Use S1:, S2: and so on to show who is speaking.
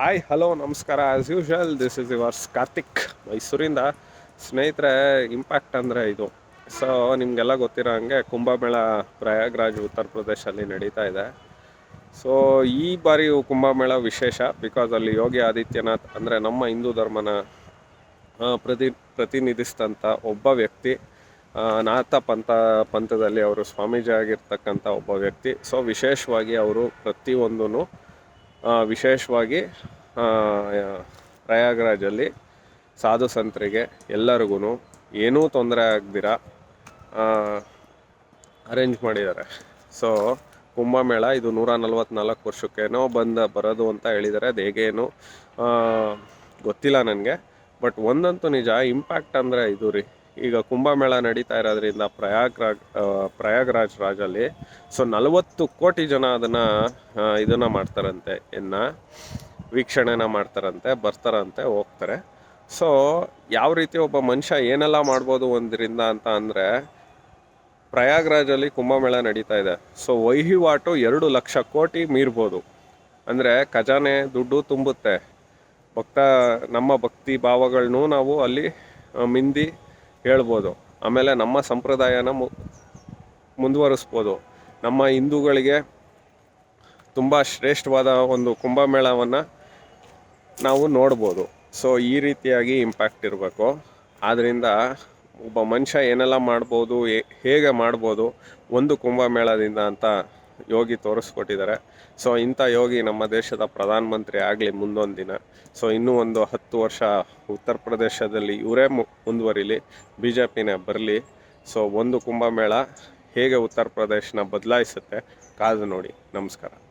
S1: Hi hello ನಮಸ್ಕಾರ. As usual this is yours Karthik ಮೈಸೂರಿಂದ ಸ್ನೇಹಿತರೆ ಇಂಪ್ಯಾಕ್ಟ್ ಅಂದರೆ ಇದು. ಸೊ ನಿಮಗೆಲ್ಲ ಗೊತ್ತಿರೋ ಹಾಗೆ ಕುಂಭಮೇಳ ಪ್ರಯಾಗ್ರಾಜ್ ಉತ್ತರ ಪ್ರದೇಶದಲ್ಲಿ ನಡೀತಾ ಇದೆ. ಸೊ ಈ ಬಾರಿ ಕುಂಭಮೇಳ ವಿಶೇಷ ಬಿಕಾಸ್ ಅಲ್ಲಿ ಯೋಗಿ ಆದಿತ್ಯನಾಥ್ ಅಂದರೆ ನಮ್ಮ ಹಿಂದೂ ಧರ್ಮನ ಪ್ರತಿ ಪ್ರತಿನಿಧಿಸಿದಂಥ ಒಬ್ಬ ವ್ಯಕ್ತಿ ನಾಥ ಪಂಥ, ಪಂಥದಲ್ಲಿ ಅವರು ಸ್ವಾಮೀಜಿ ಆಗಿರ್ತಕ್ಕಂಥ ಒಬ್ಬ ವ್ಯಕ್ತಿ. ಸೊ ವಿಶೇಷವಾಗಿ ಅವರು ಪ್ರತಿಯೊಂದೂ ವಿಶೇಷವಾಗಿ ಪ್ರಯಾಗ್ರಾಜಲ್ಲಿ ಸಾಧು ಸಂತರಿಗೆ ಎಲ್ಲರಿಗೂ ಏನೂ ತೊಂದರೆ ಆಗದಿರ ಅರೇಂಜ್ ಮಾಡಿದ್ದಾರೆ. ಸೊ, ಕುಂಭಮೇಳ ಇದು ನೂರ ನಲ್ವತ್ನಾಲ್ಕು ವರ್ಷಕ್ಕೇನೋ ಬಂದ ಬರೋದು ಅಂತ ಹೇಳಿದ್ದಾರೆ. ಅದು ಹೇಗೇನು ಗೊತ್ತಿಲ್ಲ ನನಗೆ. ಬಟ್ ಒಂದಂತೂ ನಿಜ, ಇಂಪ್ಯಾಕ್ಟ್ ಅಂದರೆ ಇದು ರೀ. ಈಗ ಕುಂಭಮೇಳ ನಡೀತಾ ಇರೋದ್ರಿಂದ ಪ್ರಯಾಗ್ರಾಜ್ ಪ್ರಯಾಗರಾಜ್ ರಾಜಲ್ಲಿ ಸೊ ನಲವತ್ತು ಕೋಟಿ ಜನ ಅದನ್ನು ಇದನ್ನು ಮಾಡ್ತಾರಂತೆ, ಇನ್ನು ವೀಕ್ಷಣೆನ ಮಾಡ್ತಾರಂತೆ, ಬರ್ತಾರಂತೆ, ಹೋಗ್ತಾರೆ. ಸೊ ಯಾವ ರೀತಿ ಒಬ್ಬ ಮನುಷ್ಯ ಏನೆಲ್ಲ ಮಾಡ್ಬೋದು ಒಂದರಿಂದ ಅಂತ ಅಂದರೆ ಪ್ರಯಾಗ್ರಾಜಲ್ಲಿ ಕುಂಭಮೇಳ ನಡೀತಾ ಇದೆ. ಸೊ ವಹಿವಾಟು ಎರಡು ಲಕ್ಷ ಕೋಟಿ ಮೀರ್ಬೋದು. ಅಂದರೆ ಖಜಾನೆ ದುಡ್ಡು ತುಂಬುತ್ತೆ. ಭಕ್ತ, ನಮ್ಮ ಭಕ್ತಿ ಭಾವಗಳನ್ನೂ ನಾವು ಅಲ್ಲಿ ಮಿಂದಿ ಹೇಳ್ಬೋದು. ಆಮೇಲೆ ನಮ್ಮ ಸಂಪ್ರದಾಯನ ಮು, ಮುಂದುವರಿಸ್ಬೋದು. ನಮ್ಮ ಹಿಂದೂಗಳಿಗೆ ತುಂಬ ಶ್ರೇಷ್ಠವಾದ ಒಂದು ಕುಂಭಮೇಳವನ್ನು ನಾವು ನೋಡ್ಬೋದು. ಸೊ ಈ ರೀತಿಯಾಗಿ ಇಂಪ್ಯಾಕ್ಟ್ ಇರಬೇಕು. ಆದ್ದರಿಂದ ಒಬ್ಬ ಮನುಷ್ಯ ಏನೆಲ್ಲ ಮಾಡ್ಬೋದು ಹೇಗೆ ಮಾಡ್ಬೋದು, ಒಂದು ಕುಂಭಮೇಳದಿಂದ ಅಂತ ಯೋಗಿ ತೋರಿಸ್ಕೊಟ್ಟಿದ್ದಾರೆ. ಸೊ ಇಂಥ ಯೋಗಿ ನಮ್ಮ ದೇಶದ ಪ್ರಧಾನಮಂತ್ರಿ ಆಗಲಿ ಮುಂದೊಂದು ದಿನ ಸೊ ಇನ್ನೂ ಒಂದು ಹತ್ತು ವರ್ಷ ಉತ್ತರ ಪ್ರದೇಶದಲ್ಲಿ ಇವರೇ ಮುಂದುವರಿಲಿ ಬಿ ಜೆ ಪಿನೇ ಬರಲಿ. ಸೊ ಒಂದು ಕುಂಭಮೇಳ ಹೇಗೆ ಉತ್ತರ ಪ್ರದೇಶನ ಬದಲಾಯಿಸುತ್ತೆ ಕಾದು ನೋಡಿ. ನಮಸ್ಕಾರ.